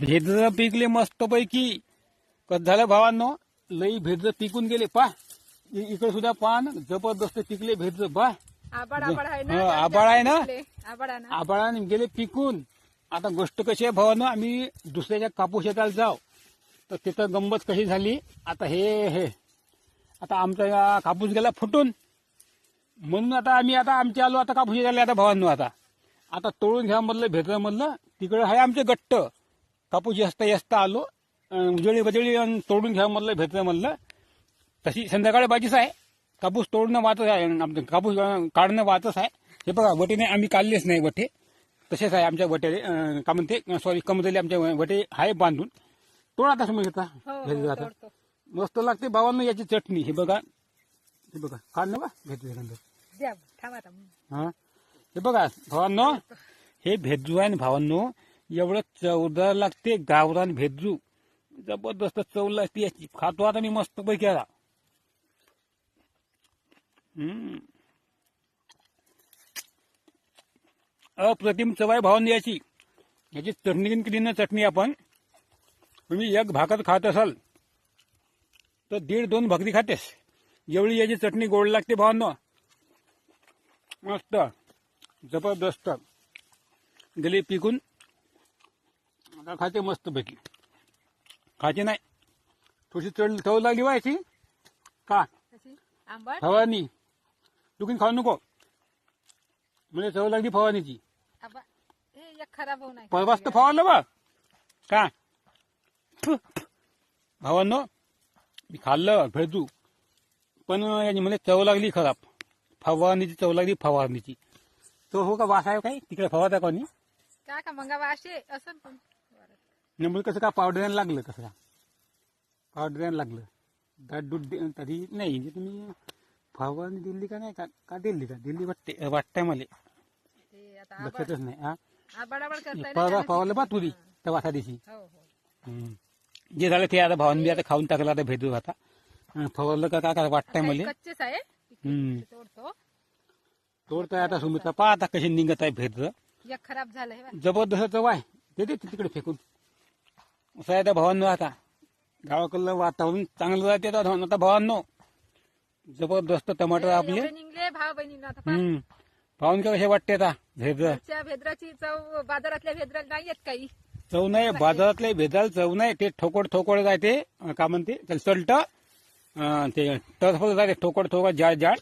भेद्र पिकले मस्त पैकी कसं झालं भावांनो लई भेद्र पिकून गेले पा इकडे सुद्धा पहा ना जबरदस्त पिकले भेद्र बा आबाड आबाड आहे ना आबाळाने गेले पिकून. आता गोष्ट कशी आहे भावानं आम्ही दुसऱ्याच्या कापूस शेताला जाऊ. तर तिथं गंमत कशी झाली? आता हे हे. आता आमचा कापूस गेला फुटून. म्हणून आता आम्ही आता आमचे आलो आता कापूस शेताला आता भावांनो आता. आता तोडून घ्या म्हणलं भेटलं म्हणलं तिकडे आहे आमचे गट्ट. कापूस जास्त जास्त आलो उजळी बजळी तोडून घ्या म्हणलं भेटलं म्हणलं तशी संध्याकाळी बाजीच आहे. कापूस तोडणं वाचच आहे आमचं कापूस काढणं वाचच आहे. हे बघा वटीने आम्ही काढलेच नाही वटे. तसेच आहे आमच्या वटेले का म्हणते सॉरी कमतले आमच्या वटे आहे बांधून. तोड आता समज हो भेटलं हो आता. तोडतो. मस्त लागते भावांनो याची चटणी. हे बघा. हे बघा. काढणं बा? आता. हा? हे बघा भावांनो हे भेजू आहे ना भावांनो एवढं चवदार लागते गावरान भेजू जबरदस्त चव लागते याची. खातो आता मी मस्त पैकी आता. अप्रतिम चव आहे भावांनो याची. याची चटणी केली ना चटणी आपण. तुम्ही एक भाकर खात असाल तर दीड दोन भाकरी खातेस. एवढी याची चटणी गोड लागते भावांनो. मस्त. जबरदस्त. गेली पिकून. आता खाते मस्त पैकी खाते नाही. थोडीशी चढ चव लागली व्हायची का? आंबट? फवारणी. चुकीन खाऊ नको. म्हणजे चव लागली फवारणीची. आबा हे एक खराब होऊ नाही परवाच तर फवारलं बा. का. भावांनो मी खाल्लं भेजू पण याची म्हणजे चव लागली खराब. फवारणीची चव लागली फवारणीची. तो हो का वास आहे काय तिकडे फवारता कोणी का का मंगावा असे असं पण नेमकं कसं का पावडर लागलं कसं का? पावडर लागलं. दाट दूध दे- तरी नाही म्हणजे तुम्ही फवारणी दिली का नाही? का का दिली का? दिली वाटते वाटतंय मला. ते आता आबाड लक्षातच नाही हा? करताय ना फवारा फवारलं बा तुरी त्या वासा दिवशी. हो हो. हम्म. जे झालं ते आता भावान बी आता खाऊन टाकलं आता भेटू आता. अं, फवारलं का काय वाटतंय काही मला? कच्चेच आहे. हम्म. तोडतो. तोडताय आता सुमित्रा पहा आता कशी निघत आहे एक खराब झालं हे. जबरदस्त चव आहे. ते दे तिकडे फेकून. असं आहे त्या भावांनो आता गावाकडलं वातावरण चांगलं राहते आता आता भावांनो जबरदस्त टमाटर आपले. एवढे निघले भाव बहिणींना आता पहा. हम्म. पाहून का कसे वाटते आता भेद? घरच्या भेद्राची चव बाजारातल्या भेद्रा नाही येत काही. चव नाही बाजारातले भेदाल चव नाही. ते ठोकड ठोकड जाते. अं, का म्हणते? त्याला सल्ट अं, ते टर्फ जाते. ठोकड ठोकड जाड जाड.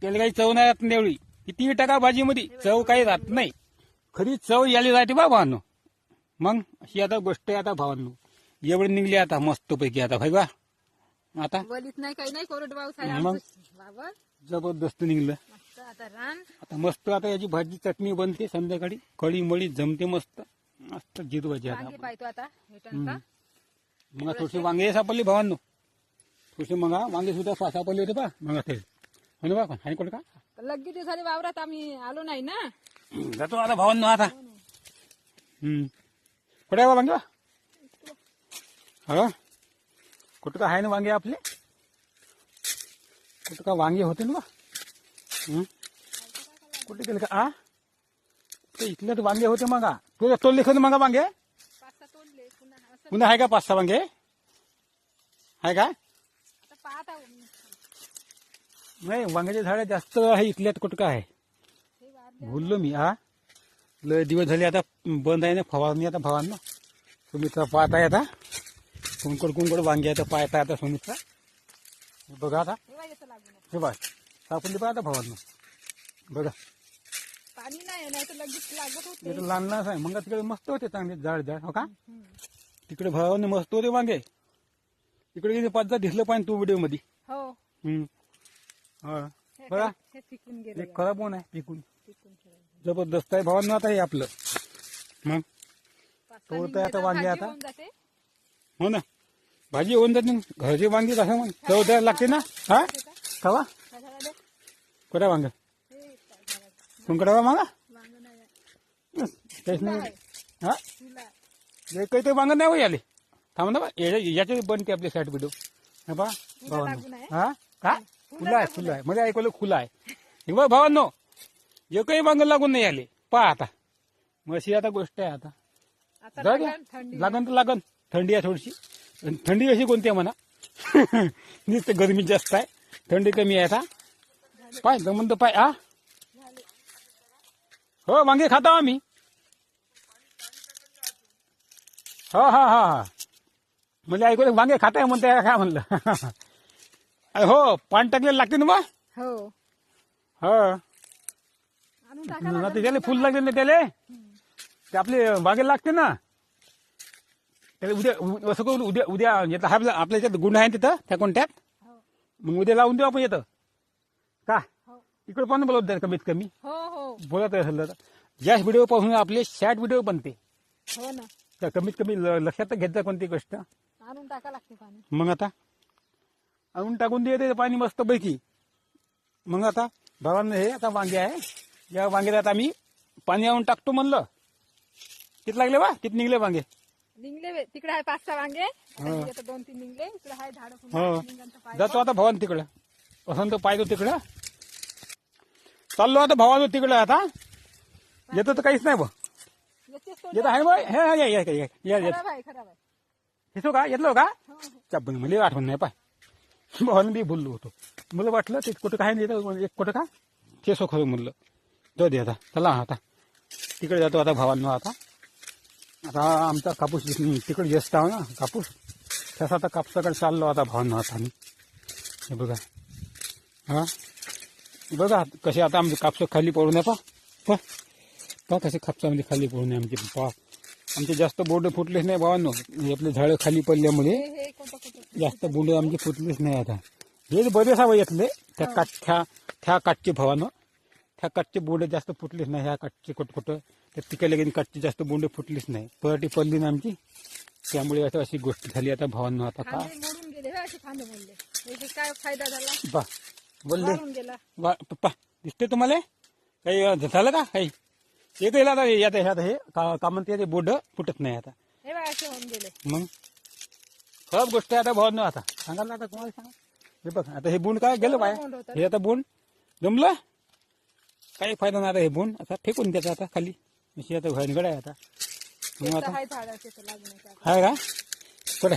त्याला काही चव नाही नाही एवढी. किती टाका भाजीमध्ये. चव काही राहत नाही. खरी चव याली जाते बा भावांनो. मग अशी आता गोष्ट आहे आता भावांनो. एवढी निघली आता मस्त पैकी आता भाई बा? आता? नाही काही नाही मग? जबरदस्त निघलं. आता रान. आता मस्त आता याची भाजी चटणी बनते संध्याकाळी. कळी मळी जमते मस्त. मस्त आता. आपण. पाहतो आता. मग थोडीशी वांगे सापडली भावांनो. थोडीशी मग वांगे सुद्धा सा- सापडले होते बा. मग ते. हो ना बा आणि कुठं का का? लग्गी दिवसाने वावरात आम्ही आलो नाही ना. जातो आता भावांनो आता. हम्म. कुठे आहे बा वांगे? हो कुठं का आहे ना वांगे आपले? कुठं का वांगे होते ना बा? हम्म. कुठे गेले का? आ? ते इथले तर वांगे होते मग. तू तोडले खरं मग वांगे? पाच पुन्हा असं पुन्हा आहे का पाच सहा वांगे? आहे का? आता पाहत. नाही वांग्याचे झाड जास्त आहे इथल्यात कुठं काय? हे बोललो मी हा? लय दिवस झाले आता बंद आहे ना फवारणी आता फवारणं सुमित्रा पाहत आहे आता. कुंकड कुंकड वांगे आता पाहत आहे आता सुमित्रा. हे बघा आता. हे हे बघ सापडली पाहा आता फवारणं बघा. पाणी नाही हे लहान लहान आहे. मग तिकडे मस्त होते चांगले झाड झाड हो का. तिकडे फवारणी मस्त होते वांगे. तिकडे पाच दिसलं पाहिजे तू व्हिडिओमध्ये. हो बघा हे पिकून गेले एक खराब होऊन आहे पिकून पिकून गेले. जबरदस्त आहे भावांना आता हे आपलं मग पाच सहा तोडताय आता वांगे भाजी आता? होऊन जाते. हो ना भाजी होऊन जाते ना. घरची वांगी कसं मग चवदार लागते ना हा? कवा काय झालं? कुठे वांग हे काय झालं? तुमकडे वा मागा वांगं नाही आहे. काहीच तुला नाही आहे. हा. हे काही ते वांग नाही हो याले थांब ना बा याचे बनते आपली साईड व्हिडिओ हा बा लागून आहे? हा का फुलं आहे फुलं आहे. मध्ये ऐकवलं खुलं आहे. हे बघ भावांनो एकही वांग लागून नाही आले. पहा आता. मग अशी आता गोष्ट आहे आता. आता जाऊ द्या. लागन थंडी. लागन तर लागन. थंडी आहे थोडीशी. आणि थंडी अशी कोणती आहे म्हणा? नुसतं गरमी जास्त आहे. थंडी कमी आहे आता. पाय दमन तर पाय. आ. हो वांगे खाता आम्ही. हो हा हा हा. म्हणजे ऐकू वांगे खाताय म्हणते काय म्हणलं. अरे हो पाणी टाकलेलं लागते ना बा? हो. हो. आणून टाका आता लागन. त्याला फुल लागले ना त्याले? ते आपले बागेला लागते ना? त्याला उद्या उ- असं करू उद्या उद्या येतं आपल्या आपल्या याच्यात गुन्हा आहे तिथं त्या कोणत्यात हो. मग उद्या लावून देऊ आपण येतं. का? हो. इकडे पण बोलत द्या कमीत कमी. हो हो. बोलत असेल तर व्हिडिओ पाहून आपले शॉर्ट व्हिडिओ बनते. हो ना. तर कमीत कमी ल- लक्षात तर घेत जा कोणती गोष्ट. आणून टाका लागते पाणी. मग आता? आणून टाकून देते पाणी मस्त पैकी. मग आता भावांना हे आता वांगे आहे. या वांग्यात आता आम्ही पाणी आणून टाकतो म्हणलं. किती लागले बा? किती निघले वांगे? निघले. तिकडे आहे पाच सहा वांगे. हो. आता दोन तीन निघले. इकडे आहे झाड हो. जातो आता भावान तिकडं. असं तर पाहिजे तिकडं. चाललो आता भावानो तिकडं आता. येतं तर काहीच नाही बा. येत आहे बा हे हे, या येतो का? येतलो का? हो हो. चाप मला आठवण नाही पाय. भावानं बी बोललो होतो. मला वाटलं ते कुठं काय नाही येतं एक कुठं का? ते खरं म्हणलं. जाऊ दे आता चला आता. तिकडे जातो आता भावांनो आता. आता आमचा कापूस तिकडे जास्त आहो ना कापूस. तसा आता कापसाकडे चाललो आता भावांनो आता आम्ही हे बघा. हां? बघा कसे आता आमचे कापसं खाली पडू नये पा पा कसे कापसामध्ये खाली पडू नये आमचे. पा आमचे जास्त बोर्ड फुटलेच नाही भावांनो. आपले झाडं खाली पडल्यामुळे. जास्त बोंड आमचे फुटलेच नाही आता. हे बरेच हवं येतले त्या काठ त्या त्या काठचे भावानं. त्या काठचे बोंड जास्त फुटलेच नाही ह्या काठचे कुठं कुठं त्या तिकडे गेली काठचे जास्त बोंड फुटलेच नाही. पराठी पडली ना आमची. त्यामुळे आता अशी गोष्ट झाली आता भावांनो आता का? हे काय फायदा झाला? पा बोलले. वा पप्पा दिसते तुम्हाला? काही झालं का काही? एक येईल आता यात ह्यात हे का म्हणते ते बोंड फुटत नाही आता. हे मग? खराब गोष्ट आता भावांनो आता. सांगा ना आता तुम्हाला सांगा. हे बघ आता हे बोंड काय गेलं बाय. हे आता बोंड. जमलं? काही फायदा नाही आता हे बोंड. आता फेकून द्यायचं आता खाली. अशी आता भयंकर आहे आता. मग आता आहे का? कडे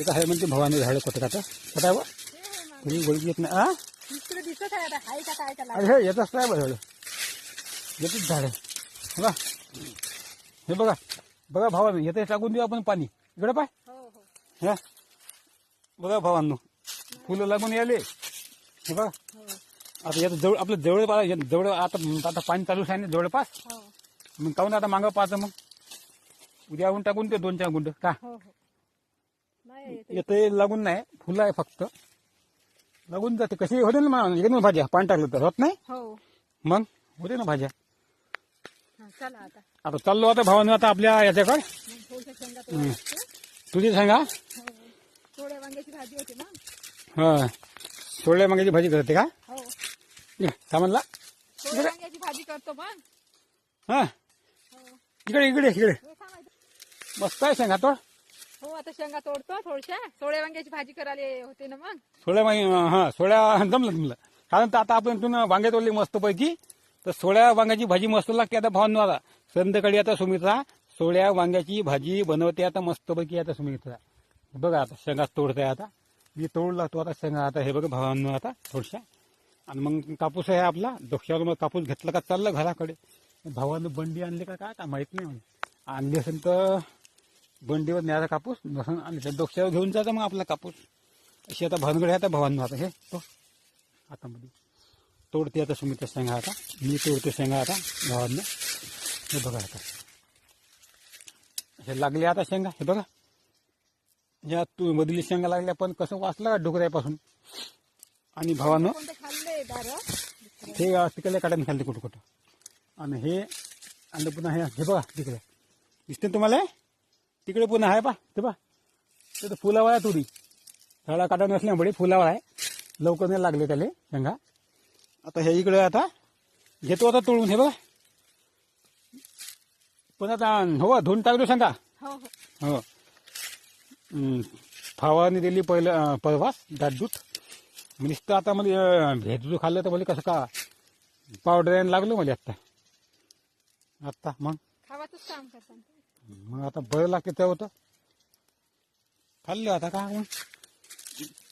इथं आहे म्हणते भवानी झाडं कुठं का कुठं आहे हे. तुम्ही गोळी येत नाही. आता. हाय का अरे हे येतच नाही बा झाडं येतच झाड आहे. बघा. हे बघा. बघा भावानं येते टाकून देऊ आपण पाणी. इकडे पाय. हो हो. ह्या बघा भावांनो फुलं लागून याले हे बघा. आता याचं जवळ आपलं जवळ पा- जवळ आता आता पाणी चालूच आहे ना जवळपास. हो. मग काहून आता मागं पाहतं मग. उद्या येऊन टाकून ते दोन चार गुंड. का? हो हो. येते. लागून नाही. फुलं आहे फक्त. लागून जाते. कशी होते ना येते ना भाज्या. पाणी टाकलं तर होत नाही? मग? होते ना भाज्या. आता. चाललो आता भावानं आता आपल्या याच्याकडे. तुझी सांगा. थोड्या वांग्याची भाजी होती ना. हा. सोडल्या मागायची भाजी करते का? हो. ये, सामानला. थोड्या वांग्याची भाजी करतो पण. हा. हो. इकडे इकडे इकडे. हे सांगायचं. मस्त आहे सांगा तो? हो आता शेंगा तोडतो थोडशा. थोड्या वांग्याची भाजी करायला होते ना मग. सोळ्या मागे हा सोळ्या जमलं तुमलं कारण तर आता आपण तुला वांगे तोडले मस्त पैकी तर सोळ्या वांग्याची भाजी मस्त लागते आता भावनो आता. संध्याकाळी आता सुमित्रा सोळ्या वांग्याची भाजी बनवते आता मस्तपैकी आता सुमित्रा बघा आता शेंगा तोडते आता. मी तोडला लागतो आता शेंगा आता हे बघा भावांनो आता थोडशा. आणि मग कापूस आहे आपला डोक्यावर मग कापूस घेतला का चाललं घराकडे. भावानं बंडी आणली का काय का माहीत नाही आणली असेल तर बंडीवर न्यायचा कापूस नसून आणि त्या डोक्यावर घेऊन जायचा मग आपला कापूस. अशी आता भानगड आहे आता भावांनो आता हे तो. आता मध्ये तोडते आता सुमित्रा शेंगा आता. मी तोडते शेंगा आता भावांना. हे बघा आता. हे लागले आता शेंगा हे बघा. या तू मधली शेंगा लागल्या पण कसं वाचलं का डोकऱ्यापासून आणि भावानं हे तिकडे काढून खाल्ले कुठं कुठं. आणि हे आणि पुन्हा हे हे बघा तिकडे. दिसते तुम्हाला? तिकडे पुन्हा आहे पा ते पा ते तर फुलावर आहे तुरी झाडा काढून नसल्यामुळे फुलावर आहे. लवकर नाही लागले त्याले शेंगा. आता हे इकडे आता घेतो आता तोडून हे बघा. पण आता हो धुवून टाकलो शेंगा हो हो. हो. हम्म, फवारणी दिली पहिलं परवास दाटदूत. नुसतं आता मला भेटजू खाल्लं तर मला कसं का? पावडर लागलं मला आत्ता. आत्ता मग? खावाचंच काम करतात. मग आता बरं लागते चव तर. खाल्लं आता का मग?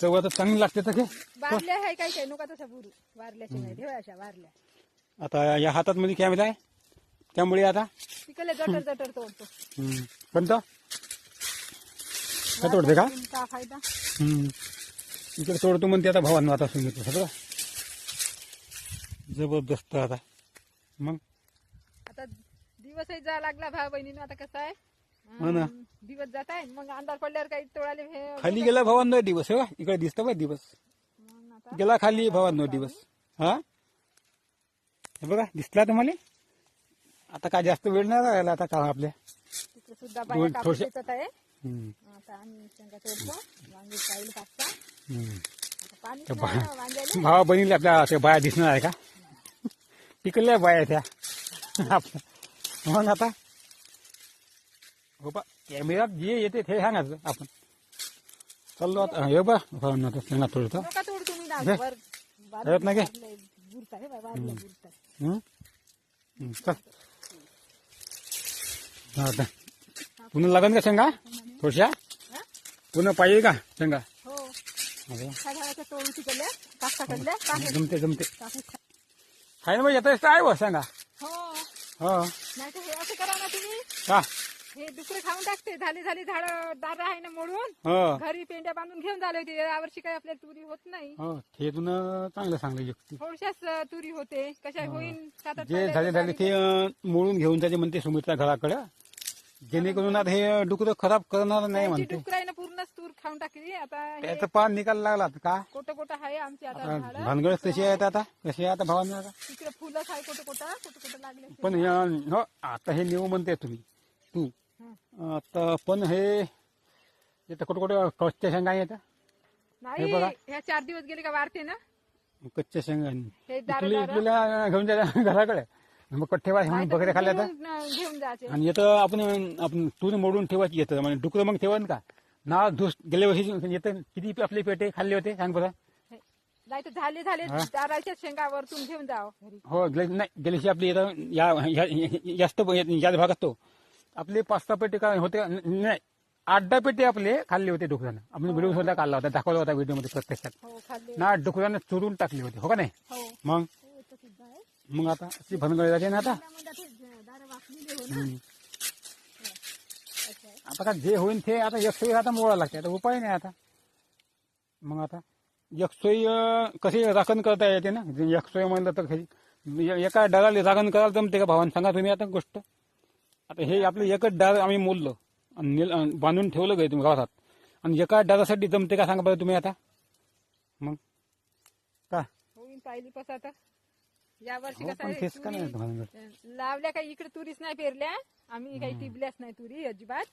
चव आता चांगली लागते तर घे. वारल्या आहे काय काय नको तशा बुरू वारल्याच्या नाही ठेवा अशा वारल्या. आता या हातात मध्ये कॅमेरा आहे. त्यामुळे आता? तिकडले जटर जटर तोडतो. हम्म, कोणतं? काय तोडते का? फायदा? हम्म. इकडे तोडतो म्हणते आता भावांना आता सांगितलं सगळं. जबरदस्त आता. मग? आता दिवसही जा लागला भाऊ बहिणीनं आता कसं आहे? हो ना. दिवस जात आहे. मग अंधार पडल्यावर काही तोडाले हे खाली गेला भावांनो दिवस हो. इकडे दिसतं बा दिवस. मग आता गेला खाली भावांनो दिवस. हा? हे बघा दिसला तुम्हाला? आता काय जास्त वेळ नाही राहिला आता का आपल्या. तिकडे सुद्धा बाया दोन कापूस थोडशे- येतात आहे. हम्म, आता आम्ही शेंगा तोडतो वांगी पाहिलं पाचता हम्म. आता पाणी त्या नाही ना वांग्याला. भावा बहिणीला आपल्या त्या बाया दिसणार आहे का? तिकडल्या बाया त्या. आपल्या आता हो बा कॅमेऱ्यात जे येते ते सांगायचं आपण. चाललो आता. हे बा भावांना आता शेंगा तोडतो. नका तोड तुम्ही ना घे. वर हळद नाही. बुरता बुरता चल. हा. पुन्हा लागन का शेंगा? थोडशा? पुन्हा पाहिजे का शेंगा? हो. जमते जमते. कापूस खा- आहे ना मग येतं आहे बा शेंगा. हो. हो. नाही तर हे असं करा ना तुम्ही. का? हे दुसरे खाऊन टाकते. झाली झाली झाड दार आहे ना मोडून. हो. घरी पेंड्या बांधून घेऊन झाले होते. यावर्षी काही आपल्याला तुरी होत नाही. हो ते चांगलं सांगलं थोडशाच तुरी होते. कशा होईन सात आठ जे झाले झाले ते अं, मोडून घेऊन जाते म्हणते सुमित्रा घराकडं. जेणेकरून आता हे डुकर खराब करणार नाही म्हणते. डुकराईनं पूर्णच तूर खाऊन टाकली. आता हे त्याचा पान निकाल लागला आता का? कोटं कोटं आहे आमची आता झाडं. भानगड कशी आहेत आता. कशी आहे आता भावांना आता? तिकडे फुलंच आहे कोटं कोटं कोटं कोटं लागले पण हे- हो आता हे नेऊ म्हणते तुम्ही. तू. हं. आता पण हे येतं कुठं कुठं कच्च्या शेंगा येतं नाही हे बघा. ह्या चार दिवस गेले का वाढते ना? कच्च्या शेंगा. हे दार घेऊन जायला घराकडे. मग कट्टे म्हणून बकरे खाल्ल्या तर घेऊन जायचे आणि येतं आपण आपण तूर मोडून ठेवायची येतं म्हणजे डुकरं मग ठेवन का? ना धुस गेल्या वर्षी येतं किती आपले पेटे खाल्ले होते? सांग बरं. नाही तर झाले झाले. दाराच्या शेंगा वरतून घेऊन जाव घरी. हो गेले नाही गेल्या वर्षी आपली येतं या या- जास्त याच भागात तो. आपले पाच सहा पेटे काय होते नाही. आठ दहा पेटे आपले खाल्ले होते डुकरानं आपण व्हिडिओ सुद्धा काढला होता दाखवला होता व्हिडिओमध्ये प्रत्यक्षात. हो ना डुकरानं चुरून टाकले होते हो का नाही? हो. मग? हो, मग आता अशी भनगड जाते ना आता. आता का जे होईल ते आता एकसोयी आता मोडा लागते आता उपाय नाही आता. मग आता एकसोयी अं, कशी राखण करता येते ना? जे एकसोयी म्हणलं तर एका डाळाला राखण करायला जमते का भावानं? सांगा तुम्ही आता गोष्ट. आता हे आपलं एकच डाळ आम्ही मोडलं. आणि बांधून ठेवलं गे तुम्ही घरात आणि एका डाळासाठी जमते का सांगा बरं तुम्ही आता? मग? का? होईन पाहिली कसं आता. या वर्षी कसं आहे लावल्या काही इकडे तुरीच नाही पेरल्या? आम्ही काही टिबल्याच नाही तुरी अजिबात.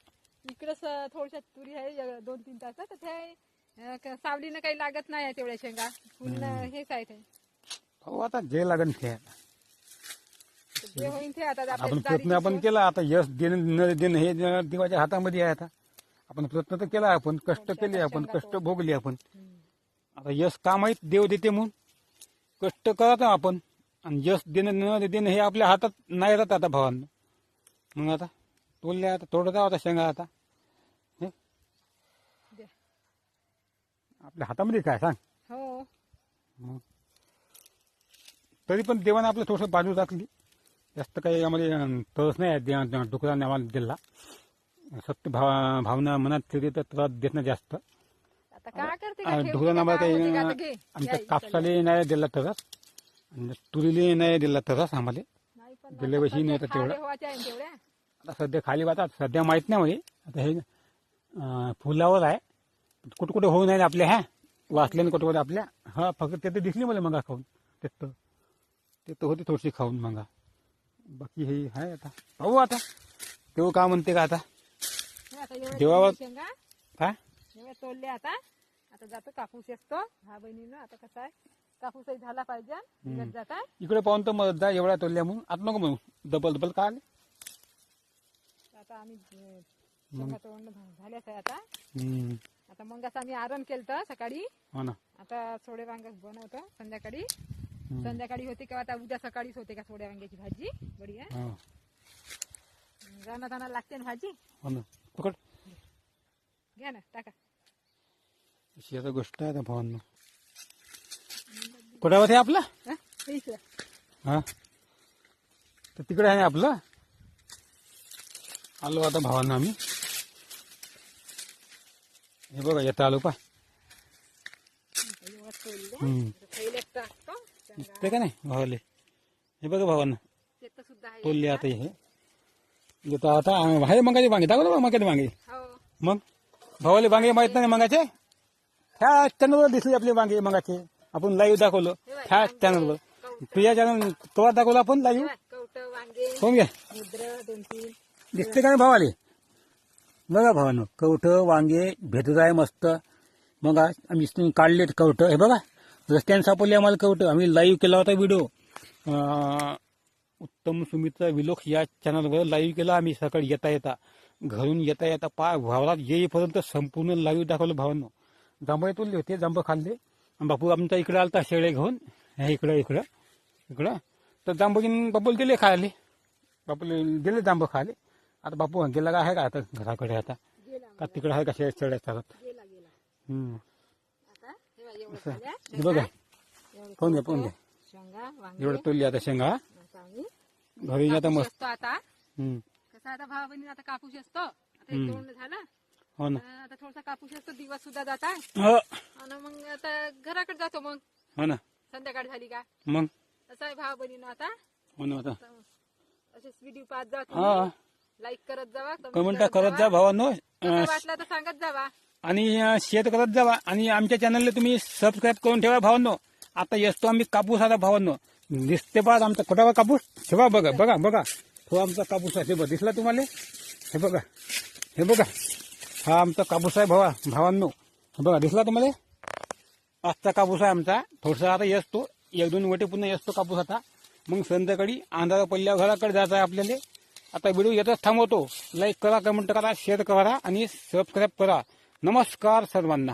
इकडेच थोडशा तुरी आहे दोन तीन तास. तर सावलीनं काही लागत नाही तेवढ्या शेंगा. फुल हेच आहे ते. हो आता जे लागन ते. जे होईन ते आता आपण आपल्या प्रयत्न आपण केला. आता यश देणं न देणं हे देवाच्या हातामध्ये आहे आता. आपण प्रयत्न तर केला आपण कष्ट केले आपण कष्ट भोगले आपण. आता यश का माहीत देव देते म्हणून. कष्ट करत आपण. आणि यश देणं न देणं हे आपल्या हातात नाही राहत आता भावांना. मग आता तोडल्या आता तोडत आहोत आता शेंगा आता. हे. आपल्या हातामध्ये काय सांग? हो. मग. तरी पण देवाने आपलं थोडंसं बाजू टाकली. जास्त काही आम्हाला अं, तरस नाही आहे डुकराने आम्हाला दिला सत्य भाव भावना मनात तर त्रास देत नाही जास्त आता काय करते का? अं, ठेवते डुकरानं का? आम्हाला काही होते का? आता अं, घे. आमच्या. कापसाले नाही दिला तरस आणि तुरीले नाही दिला तरस आम्हाला नाही पण गेल्या वर्षी आता नव्हतं सध्या तेवढं. खाले व्हायच्या आहे तेवढ्या आता सध्या खाली वाहतात सध्या माहीत नाही म्हणजे आता हे अं, फुलावर आहे कुठं कुठं होऊ नाही आपल्या ह्या वाचले ना कुठं कुठं आपल्या हा फक्त ते तर दिसली मला मगा खाऊन ते तर ते तर होते थोडीशी खाऊन मगा बाकी हे आहे आता. पाहू आता. तेव्हा का म्हणते का आता? हे जेव्हा- शेंगा. काय? एवढ्या तोडल्या आता. आता जातो कापूस असतो हा बहिणीनं आता कसं आहे? कापूसही झाला पाहिजे. निघत जात. आहे इकडे पाहून तर मग जा एवढ्या तोडल्या म्हणून. आता नको म्हणू. डबल डबल का आले? आता आम्ही शेंगा तोडणं झाल्याच आहे आता. आता मग आम्ही आराम केलं सकाळी. हो ना. आता सोडे वांग बनवतो संध्याकाळी. संध्याकाळी होते किंवा आता? उद्या सकाळीच होते का सोड्या वांग्याची भाजी? बढिया. हो. आणायला लागते ना भाजी? हो ना. पकड. घ्या ना टाका. अशी आता गोष्ट आहे आता भावांनो. कुठं होते आपलं? हा? हे इकडं. हा. तर तिकडे आहे आपलं. आलो आता भावांना आम्ही. हे बघा येतं आलो पा. हम्म. टाकतो. ते का नाही भावाले? हे बघा भावांना. तोलले आता हे. येतं आता आहे मंगाचे वांगे. दाखव ना मंगाचे वांगे. हो. मग? भावाले वांगे माहीत नाही मंगाचे ह्या चॅनलवर दिसले आपले वांगे मंगाचे आपण लाईव्ह दाखवलं. ह्या चॅनलवर तुझ्या चॅनल तोवर दाखवलं आपण लाईव्ह कोण घ्या? दिसते का नाही भावाले? बघा भावानं. कवठं वांगे भेटत आहे मस्त. मग आम्ही काढले कवठं हे बघा. रस्त्याने सापडले आम्हाला कवठं आम्ही लाईव्ह केला होता व्हिडिओ उत्तम सुमित्रा विलोक या चॅनलवर लाईव्ह केला. आम्ही सकाळी येता येता घरून येता येता पा भावात येईपर्यंत संपूर्ण लाईव्ह दाखवलं भावांनो. जांभळे तुलले होते जांभ खाल्ले. आणि बापू आमचा इकडे आलता शेळे घेऊन. ह्या इकडं इकडं इकडं. तर जांभून बापूला दिले खायले. बापूला दिले जांभ खायले. आता बापू गेला का आहे का आता? घराकडे आता. का तिकडे आहे का शेळ शेळ्या चालत गेला गेला हम्म. आता हे बघा, हे पाहून घ्या पाहून घ्या शेंगा वांगे. एवढं तोलली आता शेंगा. आता आम्ही घरी आता कापूस मस्त असतो आता. हम्म. कसं आता भावा बहिणी आता कापूस असतो आता तोडणं झालं. हो ना. आता थोडासा कापूस असतो दिवस सुद्धा जात. आहे हो. आणि मग आता घराकडे जातो मग. हो ना. संध्याकाळ झाली का? मग? असं आहे भावा बहिणीनं आता. हो ना आता. असेच व्हिडिओ पाहत जा हा. लाईक करत जावा. कमेंट करत जा भावांनो. कसं वाटलं तर सांगत जावा. आणि शेत शेअर करत जावा आणि आमच्या चॅनलला तुम्ही सबस्क्राईब करून ठेवा भावांनो. आता येतो आम्ही कापूस आता भावांनो. दिसते बघा आमचा कुठावा कापूस. ठेवा बघा बघा बघा तो हो, आमचा कापूस आहे. हे बघा दिसला तुम्हाला? हे बघा हे बघा. हा आमचा कापूस आहे भावा भावांनो. बघा दिसला तुम्हाला? आजचा कापूस आहे आमचा. थोडसा आता येतो. एक दोन वटे पुन्हा येतो कापूस आता. मग संध्याकाळी अंधारा पडल्यावर घराकडे जायचं आहे आपल्याला. आता व्हिडिओ येतच थांबवतो. लाईक करा कमेंट करा शेअर करा आणि सबस्क्राईब करा. नमस्कार सर्वांना.